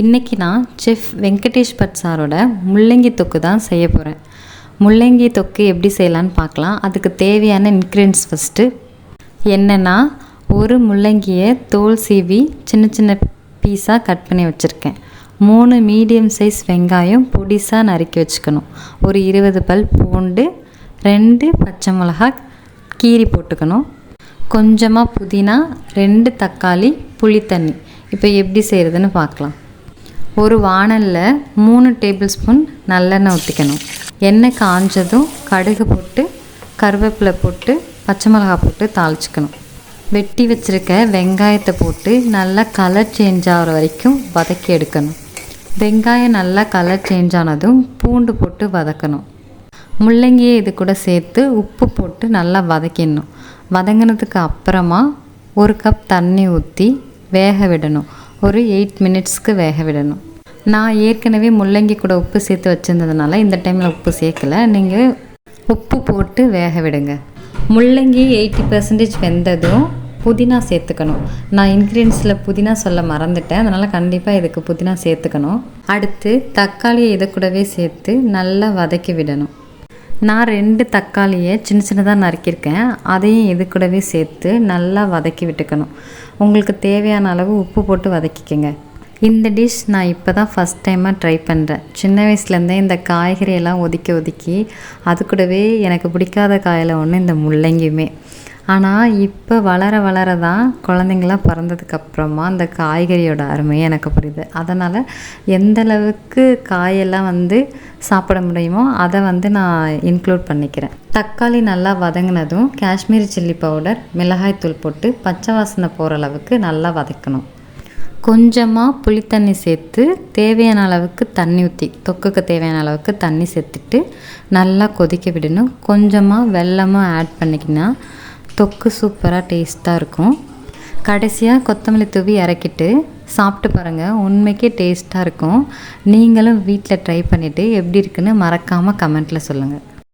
இன்றைக்கி நான் chef Venkatesh but சாரோட முள்ளங்கி தொக்கு தான் செய்ய போகிறேன் முள்ளங்கி தொக்கு எப்படி செய்யலான்னு பார்க்கலாம். அதுக்கு தேவையான இன்க்ரீடியன்ஸ் ஃபஸ்ட்டு என்னென்னா ஒரு முள்ளங்கியை தோல் சீவி சின்ன சின்ன பீஸாக கட் பண்ணி வச்சுருக்கேன். மூணு மீடியம் சைஸ் வெங்காயம் பொடிசாக நறுக்கி வச்சுக்கணும். ஒரு இருபது பல் பூண்டு ரெண்டு பச்சை மிளகா கீரி போட்டுக்கணும். கொஞ்சமாக புதினா ரெண்டு தக்காளி புளித்தண்ணி. இப்போ எப்படி செய்கிறதுன்னு பார்க்கலாம். ஒரு வாணலில் மூணு டேபிள் ஸ்பூன் நல்லெண்ணெய் ஊற்றிக்கணும் எண்ணெய் காஞ்சதும் கடுகு போட்டு கருவேப்பிலை போட்டு பச்சை மிளகா போட்டு தாளிச்சிக்கணும். வெட்டி வச்சுருக்க வெங்காயத்தை போட்டு நல்லா கலர் சேஞ்ச் ஆகிற வரைக்கும் வதக்கி எடுக்கணும். வெங்காயம் நல்லா கலர் சேஞ்ச் ஆனதும் பூண்டு போட்டு வதக்கணும். முள்ளங்கியை இது கூட சேர்த்து உப்பு போட்டு நல்லா வதக்கிடணும். வதங்கினதுக்கு அப்புறமா ஒரு கப் தண்ணி ஊற்றி வேக விடணும். ஒரு எயிட் மினிட்ஸ்க்கு வேக விடணும். நான் ஏற்கனவே முள்ளங்கி கூட உப்பு சேர்த்து வச்சுருந்ததுனால இந்த டைமில் உப்பு சேர்க்கல. நீங்கள் உப்பு போட்டு வேக விடுங்க. முள்ளங்கி எயிட்டி பர்சன்டேஜ் வெந்ததும் புதினா சேர்த்துக்கணும். நான் இன்க்ரீடியன்ஸில் புதினா சொல்ல மறந்துட்டேன். அதனால் கண்டிப்பாக இதுக்கு புதினா சேர்த்துக்கணும். அடுத்து தக்காளியை இதை கூடவே சேர்த்து நல்லா வதக்கி விடணும். நான் ரெண்டு தக்காளியை சின்ன சின்னதாக நறுக்கியிருக்கேன். அதையும் இது கூடவே சேர்த்து நல்லா வதக்கி விட்டுக்கணும். உங்களுக்கு தேவையான அளவு உப்பு போட்டு வதக்கிக்கங்க. இந்த டிஷ் நான் இப்போ தான் ஃபஸ்ட் டைமாக ட்ரை பண்ணுறேன் சின்ன வயசுலேருந்தே இந்த காய்கறியெல்லாம் ஒதுக்கி ஒதுக்கி அது கூடவே எனக்கு பிடிக்காத காயில் ஒன்று இந்த முள்ளங்கியுமே. ஆனால் இப்போ வளர வளர தான் குழந்தைங்களாம் பிறந்ததுக்கப்புறமா அந்த காய்கறியோட அருமை எனக்கு புரியுது. அதனால் எந்தளவுக்கு காயெல்லாம் வந்து சாப்பிட முடியுமோ அதை வந்து நான் இன்க்ளூட் பண்ணிக்கிறேன். தக்காளி நல்லா வதங்கினதும் காஷ்மீரி சில்லி பவுடர் மிளகாய்த்தூள் போட்டு பச்சை வாசனை போகிற அளவுக்கு நல்லா வதக்கணும். கொஞ்சமாக புளித்தண்ணி சேர்த்து தேவையான அளவுக்கு தண்ணி ஊற்றி தொக்குக்கு தேவையான அளவுக்கு தண்ணி சேர்த்துட்டு நல்லா கொதிக்க விடணும். கொஞ்சமாக வெள்ளமும் ஆட் பண்ணிக்கினா தொக்கு சூப்பராக டேஸ்ட்டாக இருக்கும். கடைசியாக கொத்தமல்லி தூவி இறக்கிட்டு சாப்பிட்டு பாருங்கள் உண்மைக்கே டேஸ்ட்டாக இருக்கும். நீங்களும் வீட்டில் ட்ரை பண்ணிவிட்டு எப்படி இருக்குன்னு மறக்காமல் கமெண்ட்டில் சொல்லுங்கள்